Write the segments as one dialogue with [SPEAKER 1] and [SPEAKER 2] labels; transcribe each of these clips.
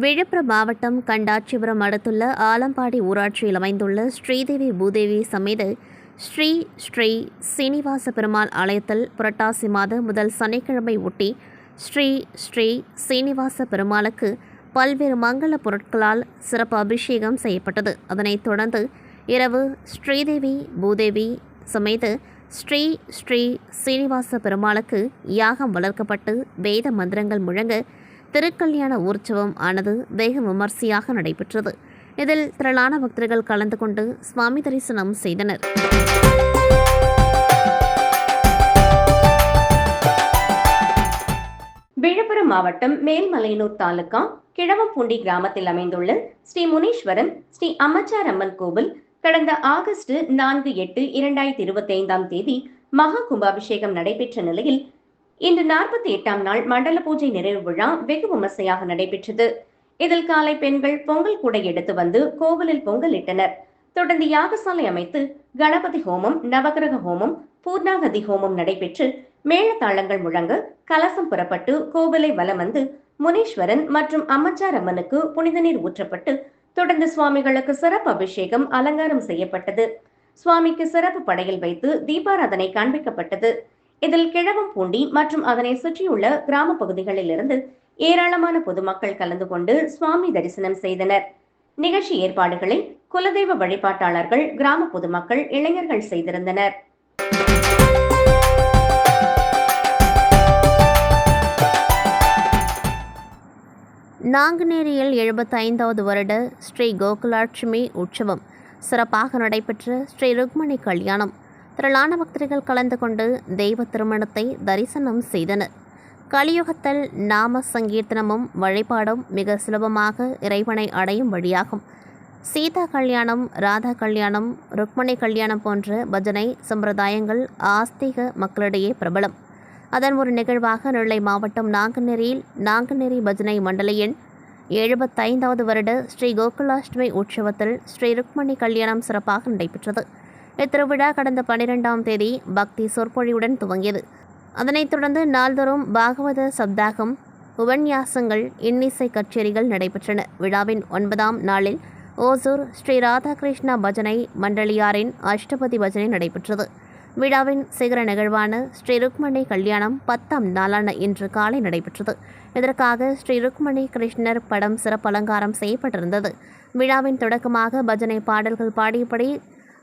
[SPEAKER 1] விழுப்புரம் மாவட்டம் கண்டாச்சிபுரம் அடுத்துள்ள ஆலம்பாடி ஊராட்சியில் அமைந்துள்ள ஸ்ரீதேவி பூதேவி சமேத ஸ்ரீ ஸ்ரீ சீனிவாச பெருமாள் ஆலயத்தில் புரட்டாசி மாத முதல் சனிக்கிழமை ஒட்டி ஸ்ரீ ஸ்ரீ சீனிவாச பெருமாளுக்கு பல்வேறு மங்கள பொருட்களால் சிறப்பு அபிஷேகம் செய்யப்பட்டது. அதனைத் தொடர்ந்து இரவு ஸ்ரீதேவி பூதேவி சமேத ஸ்ரீ ஸ்ரீ சீனிவாச பெருமாளுக்கு யாகம் வளர்க்கப்பட்டு வேத மந்திரங்கள் முழங்க திருக்கல்யாண ஊர்ச்சவம் ஆனது வெகு விமர்சையாக நடைபெற்றது. இதில் திரளான பக்தர்கள் கலந்து கொண்டு சுவாமி தரிசனம் செய்தனர்.
[SPEAKER 2] விழுப்புரம் மாவட்டம் மேல்மலையனூர் தாலுகா கிழவம்பூண்டி கிராமத்தில் அமைந்துள்ள ஸ்ரீ முனீஸ்வரன் ஸ்ரீ அம்மச்சார் அம்மன் கோவில் கடந்த ஆகஸ்ட் நான்கு எட்டு இரண்டாயிரத்தி இருபத்தி ஐந்தாம் தேதி மகா கும்பாபிஷேகம் நடைபெற்ற நிலையில் இன்று நாற்பத்தி எட்டாம் நாள் மண்டல பூஜை நிறைவு விழா வெகு விமர்சையாக நடைபெற்றது. இதில் காலை பெண்கள் பொங்கல் கூடை எடுத்து வந்து கோவிலில் பொங்கலிட்டனர். தொடர்ந்து யாகசாலை அமைத்து கணபதி ஹோமம் நவகிரக ஹோமம் பூர்ணாகதி ஹோமம் நடைபெற்று மேளதாளங்கள் முழங்க கலசம் புறப்பட்டு கோவிலை வலம் வந்து முனீஸ்வரன் மற்றும் அம்மச்சார் அம்மனுக்கு புனித நீர் ஊற்றப்பட்டு தொடர்ந்து சுவாமிகளுக்கு சிறப்பு அபிஷேகம் அலங்காரம் செய்யப்பட்டது. சுவாமிக்கு சிறப்பு படையில் வைத்து தீபாராதனை காண்பிக்கப்பட்டது. இதில் கிழவம் பூண்டி மற்றும் அதனை சுற்றியுள்ள கிராம பகுதிகளிலிருந்து ஏராளமான பொதுமக்கள் கலந்து கொண்டு சுவாமி தரிசனம் செய்தனர். நிகழ்ச்சி ஏற்பாடுகளை குலதெய்வ வழிபாட்டாளர்கள் கிராம பொதுமக்கள் இளைஞர்கள் செய்திருந்தனர்.
[SPEAKER 1] நாங்குநேரியில் எழுபத்தைந்தாவது வருட ஸ்ரீ கோகுலாட்சுமி உற்சவம் சிறப்பாக நடைபெற்ற ஸ்ரீ ருக்மணி கல்யாணம். திரளான பக்தர்கள் கலந்து கொண்டு தெய்வ திருமணத்தை தரிசனம் செய்தனர். கலியுகத்தில் நாம சங்கீர்த்தனமும் வழிபாடும் மிக சுலபமாக இறைவனை அடையும் வழியாகும். சீதா கல்யாணம் ராதா கல்யாணம் ருக்மணி கல்யாணம் போன்ற பஜனை சம்பிரதாயங்கள் ஆஸ்திக மக்களிடையே பிரபலம். அதன் ஒரு நிகழ்வாக நெல்லை மாவட்டம் நாங்குநேரியில் நாங்குநேரி பஜனை மண்டல எண் எழுபத்தைந்தாவது வருட ஸ்ரீ கோகுலாஷ்டமி உற்சவத்தில் ஸ்ரீ ருக்மணி கல்யாணம் சிறப்பாக நடைபெற்றது. இத்திருவிழா கடந்த பனிரெண்டாம் தேதி பக்தி சொற்பொழிவுடன் துவங்கியது. அதனைத் தொடர்ந்து நாள்தோறும் பாகவத சப்தாகம் உபன்யாசங்கள் இன்னிசை கச்சேரிகள் நடைபெற்றன. விழாவின் ஒன்பதாம் நாளில் ஓசூர் ஸ்ரீ ராதாகிருஷ்ணா பஜனை மண்டலியாரின் அஷ்டபதி பஜனை நடைபெற்றது. விழாவின் சிகர நிகழ்வான ஸ்ரீ ருக்மணி கல்யாணம் பத்தாம் நாளான இன்று காலை நடைபெற்றது. இதற்காக ஸ்ரீ ருக்மணி கிருஷ்ணர் படம் சிறப்பு அலங்காரம் செய்யப்பட்டிருந்தது. விழாவின் தொடக்கமாக பஜனை பாடல்கள் பாடியபடி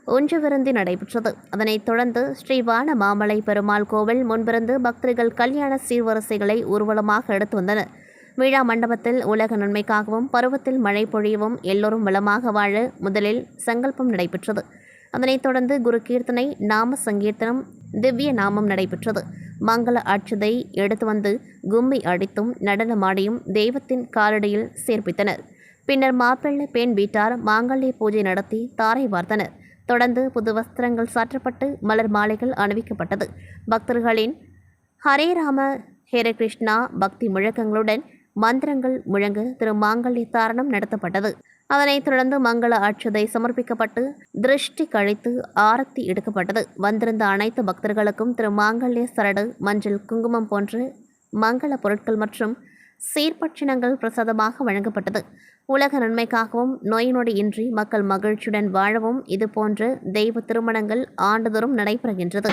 [SPEAKER 1] ஒன்று விருந்தி நடைபெற்றது. அதனைத் தொடர்ந்து ஸ்ரீ வான மாமலை பெருமாள் கோவில் முன்பிருந்து பக்தர்கள் கல்யாண சீர்வரிசைகளை ஊர்வலமாக எடுத்து வந்தனர். விழா மண்டபத்தில் உலக நன்மைக்காகவும் பருவத்தில் மழை பொழியவும் எல்லோரும் வளமாக வாழ முதலில் சங்கல்பம் நடைபெற்றது. அதனைத் தொடர்ந்து குரு கீர்த்தனை நாம சங்கீர்த்தனம் திவ்ய நாமம் நடைபெற்றது. மங்கள அட்சதை எடுத்து வந்து கும்மி அடித்தும் நடனமாடியும் தெய்வத்தின் காலடியில் சேர்ப்பித்தனர். பின்னர் மாப்பிள்ளை பெண் வீட்டார் மாங்கல்ய பூஜை நடத்தி தாரை வார்த்தனர். தொடர்ந்து புது வஸ்திரங்கள் சாற்றப்பட்டு மலர் மாலைகள் அணிவிக்கப்பட்டது. பக்தர்களின் ஹரே ராம ஹேர கிருஷ்ணா பக்தி முழக்கங்களுடன் மந்திரங்கள் முழங்க திரு மாங்கல்ய தாரணம் நடத்தப்பட்டது. அதனைத் தொடர்ந்து மங்கள அட்சதை சமர்ப்பிக்கப்பட்டு திருஷ்டி கழித்து ஆரத்தி எடுக்கப்பட்டது. வந்திருந்த அனைத்து பக்தர்களுக்கும் திரு மாங்கல்ய சரடு மஞ்சள் குங்குமம் போன்ற மங்கள பொருட்கள் மற்றும் சீர்பட்சினங்கள் பிரசாதமாக வழங்கப்பட்டது. உலக நன்மைக்காகவும் நோய் நொடி இன்றி மக்கள் மகிழ்ச்சியுடன் வாழவும் இது போன்ற தெய்வ திருமணங்கள் ஆண்டுதோறும் நடைபெறுகின்றது.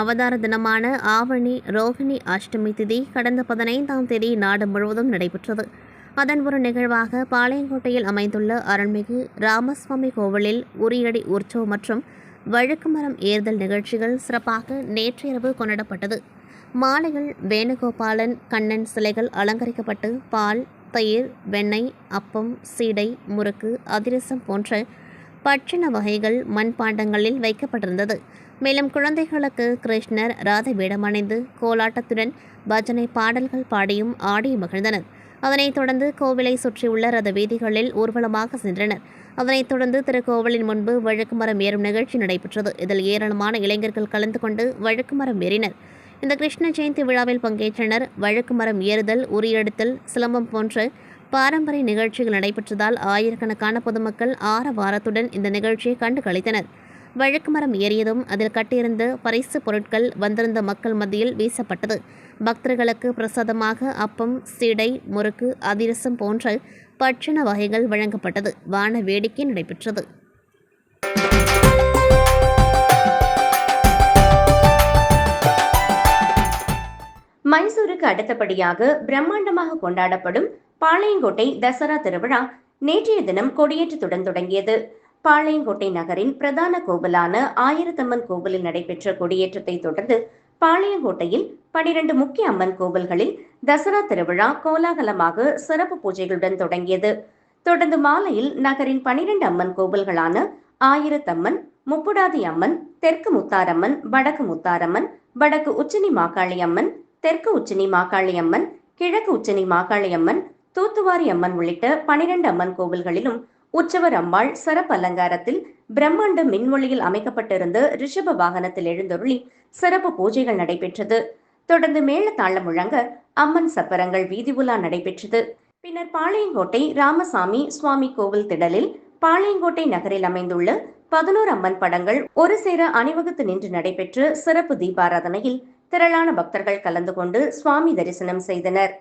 [SPEAKER 1] அவதார தினமான ஆவணி ரோகிணி அஷ்டமி திதி கடந்த பதினைந்தாம் தேதி நாடு முழுவதும் நடைபெற்றது. அதன் ஒரு நிகழ்வாக பாளையங்கோட்டையில் அமைந்துள்ள அருள்மிகு ராமசுவாமி கோவிலில் உரியடி உற்சவம் மற்றும் வழுக்குமரம் ஏறுதல் நிகழ்ச்சிகள் சிறப்பாக நேற்றிரவு கொண்டாடப்பட்டது. மாலையில் வேணுகோபாலன் கண்ணன் சிலைகள் அலங்கரிக்கப்பட்டு பால் தயிர் வெண்ணெய் அப்பம் சீடை முறுக்கு அதிரசம் போன்ற பட்சண வகைகள் மண்பாண்டங்களில் வைக்கப்பட்டிருந்தது. மேலும் குழந்தைகளுக்கு கிருஷ்ணர் ராதை வேடமணிந்து கோலாட்டத்துடன் பஜனை பாடல்கள் பாடியும் ஆடி மகிழ்ந்தனர். அதனைத் தொடர்ந்து கோவிலை சுற்றியுள்ள ரத வீதிகளில் ஊர்வலமாக சென்றனர். அதனைத் தொடர்ந்து திருக்கோவிலின் முன்பு வழுக்குமரம் ஏறும் நிகழ்ச்சி நடைபெற்றது. இதில் ஏராளமான இளைஞர்கள் கலந்து கொண்டு வழக்கு மரம் ஏறினர். இந்த கிருஷ்ண ஜெயந்தி விழாவில் பங்கேற்றனர். வழக்கு மரம் ஏறுதல் உரியெடுத்தல் சிலம்பம் போன்ற பாரம்பரிய நிகழ்ச்சிகள் நடைபெற்றதால் ஆயிரக்கணக்கான பொதுமக்கள் ஆரவாரத்துடன் இந்த நிகழ்ச்சியை கண்டு வழக்கு மரம் ஏறியதும் அதில் கட்டியிருந்த பரிசு பொருட்கள் வந்திருந்த மக்கள் மத்தியில் வீசப்பட்டது. பக்தர்களுக்கு பிரசாதமாக அப்பம் சீடை முறுக்கு அதிரசம் போன்ற பட்சண வகைகள் வழங்கப்பட்டது. வான வேடிக்கை நடைபெற்றது.
[SPEAKER 2] மைசூருக்கு அடுத்தபடியாக பிரம்மாண்டமாக கொண்டாடப்படும் பாளையங்கோட்டை தசரா திருவிழா நேற்றைய தினம் கொடியேற்றத்துடன் தொடங்கியது. பாளையங்கோட்டை நகரின் பிரதான கோவிலான ஆயிரத்தம்மன் கோவிலில் நடைபெற்ற கொடியேற்றத்தை தொடர்ந்து பாளையங்கோட்டையில் பனிரெண்டு முக்கிய அம்மன் கோவில்களில் தசரா திருவிழா கோலாகலமாக சிறப்பு பூஜைகளுடன் தொடங்கியது. தொடர்ந்து மாலையில் நகரின் பனிரெண்டு அம்மன் கோவில்களான ஆயிரத்தம்மன் முப்புடாதி அம்மன் தெற்கு முத்தாரம்மன் வடக்கு முத்தாரம்மன் வடக்கு உச்சினி மாக்காளி அம்மன் தெற்கு உச்சினி மாக்காளி அம்மன் கிழக்கு உச்சினி மாக்காளி அம்மன் தூத்துவாரி அம்மன் உள்ளிட்ட பனிரெண்டு அம்மன் கோவில்களிலும் உற்சவர் அம்மாள் சிறப்பு அலங்காரத்தில் பிரம்மாண்ட மின்மொழியில் அமைக்கப்பட்டிருந்த ரிஷப வாகனத்தில் எழுந்தருளி சிறப்பு பூஜைகள் நடைபெற்றது. தொடர்ந்து மேளத்தாளம் முழங்க அம்மன் சப்பரங்கள் வீதி உலா நடைபெற்றது. பின்னர் பாளையங்கோட்டை ராமசாமி சுவாமி கோவில் திடலில் பாளையங்கோட்டை நகரில் அமைந்துள்ள பதினோரு அம்மன் படங்கள் ஒரு சேர அணிவகுத்து நின்று நடைபெற்ற சிறப்பு தீபாராதனையில் திரளான பக்தர்கள் கலந்து கொண்டு சுவாமி தரிசனம் செய்தனர்.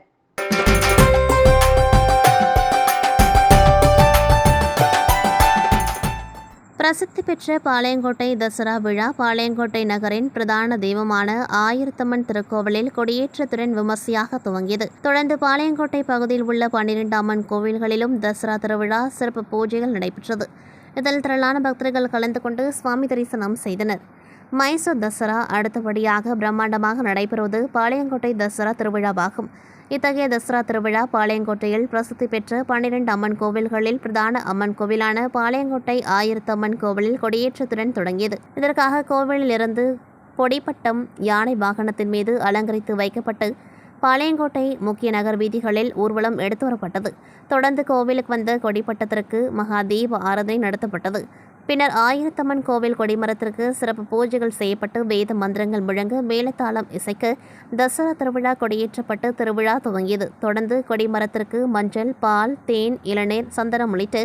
[SPEAKER 1] பிரசித்தி பெற்ற பாளையங்கோட்டை தசரா விழா பாளையங்கோட்டை நகரின் பிரதான தெய்வமான ஆயிரத்தம்மன் திருக்கோவிலில் கொடியேற்றத்துடன் விமர்சையாக துவங்கியது. தொடர்ந்து பாளையங்கோட்டை பகுதியில் உள்ள பன்னிரண்டு அம்மன் கோவில்களிலும் தசரா திருவிழா சிறப்பு பூஜைகள் நடைபெற்றது. இதில் திரளான பக்தர்கள் கலந்து கொண்டு சுவாமி தரிசனம் செய்தனர். மைசூர் தசரா அடுத்தபடியாக பிரம்மாண்டமாக நடைபெறுவது பாளையங்கோட்டை தசரா திருவிழாவாகும். இத்தகைய தசரா திருவிழா பாளையங்கோட்டையில் பிரசித்தி பெற்ற பன்னிரண்டு அம்மன் கோவில்களில் பிரதான அம்மன் கோவிலான பாளையங்கோட்டை ஆயிரத்தம்மன் கோவிலில் கொடியேற்றத்துடன் தொடங்கியது. இதற்காக கோவிலிலிருந்து கொடிப்பட்டம் யானை வாகனத்தின் மீது அலங்கரித்து வைக்கப்பட்டு பாளையங்கோட்டை முக்கிய நகர் வீதிகளில் ஊர்வலம் எடுத்து வரப்பட்டது. தொடர்ந்து கோவிலுக்கு வந்த கொடிப்பட்டத்திற்கு மகா தீப ஆராதனை நடத்தப்பட்டது. பின்னர் ஆயிரத்தம்மன் கோவில் கொடிமரத்திற்கு சிறப்பு பூஜைகள் செய்யப்பட்டு வேத மந்திரங்கள் முழங்க மேலத்தாளம் இசைக்க தசரா திருவிழா கொடியேற்றப்பட்டு திருவிழா துவங்கியது. தொடர்ந்து கொடிமரத்திற்கு மஞ்சள் பால் தேன் இளநீர் சந்தனம் உள்ளிட்டு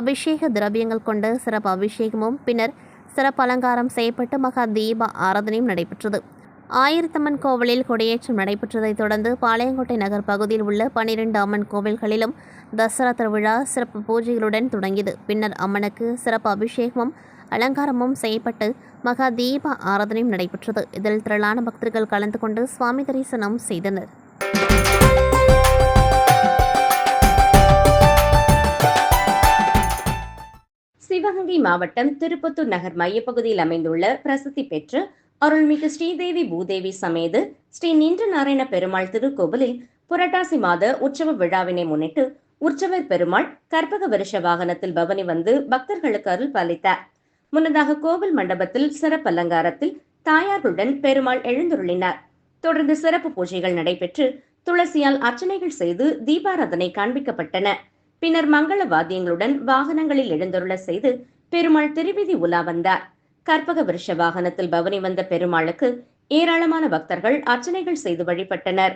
[SPEAKER 1] அபிஷேக திரவியங்கள் கொண்ட சிறப்பு அபிஷேகமும் பின்னர் சிறப்பு அலங்காரம் செய்யப்பட்டு மகா தீப ஆராதனையும் நடைபெற்றது. ஆயிரத்தம்மன் கோவிலில் கொடியேற்றம் நடைபெற்றதைத் தொடர்ந்து பாளையங்கோட்டை நகர் பகுதியில் உள்ள பனிரெண்டு அம்மன் கோவில்களிலும் தசரா திருவிழா சிறப்பு பூஜைகளுடன் தொடங்கியது. பின்னர் அம்மனுக்கு சிறப்பு அபிஷேகமும் அலங்காரமும் செய்யப்பட்டு மகா தீப ஆராதனையும் நடைபெற்றது. இதில் திரளான பக்தர்கள் கலந்து கொண்டு சுவாமி தரிசனம் செய்தனர்.
[SPEAKER 2] சிவகங்கை மாவட்டம் திருப்பத்தூர் நகர் மையப்பகுதியில் அமைந்துள்ள பிரசித்தி பெற்ற அருள்மிகு ஸ்ரீதேவி பூதேவி சமேது ஸ்ரீ நின்ற நாராயண பெருமாள் திருக்கோவிலில் புரட்டாசி மாத உற்சவ விழாவினை முன்னிட்டு உற்சவர் பெருமாள் கற்பக வருஷ வாகனத்தில் பவனி வந்து பக்தர்களுக்கு அருள் பாலித்தார். முன்னதாக கோவில் மண்டபத்தில் சிறப்பு அலங்காரத்தில் தாயார்களுடன் பெருமாள் எழுந்துருளினார். தொடர்ந்து சிறப்பு பூஜைகள் நடைபெற்று துளசியால் அர்ச்சனைகள் செய்து தீபாராதனை காண்பிக்கப்பட்டன. பின்னர் மங்கள வாத்தியங்களுடன் வாகனங்களில் எழுந்தருள செய்து பெருமாள் திருவிதி உலா வந்தார். கற்பக விருஷ வாகனத்தில் பவனி வந்த பெருமாளுக்கு ஏராளமான பக்தர்கள் அர்ச்சனைகள் செய்து வழிபட்டனர்.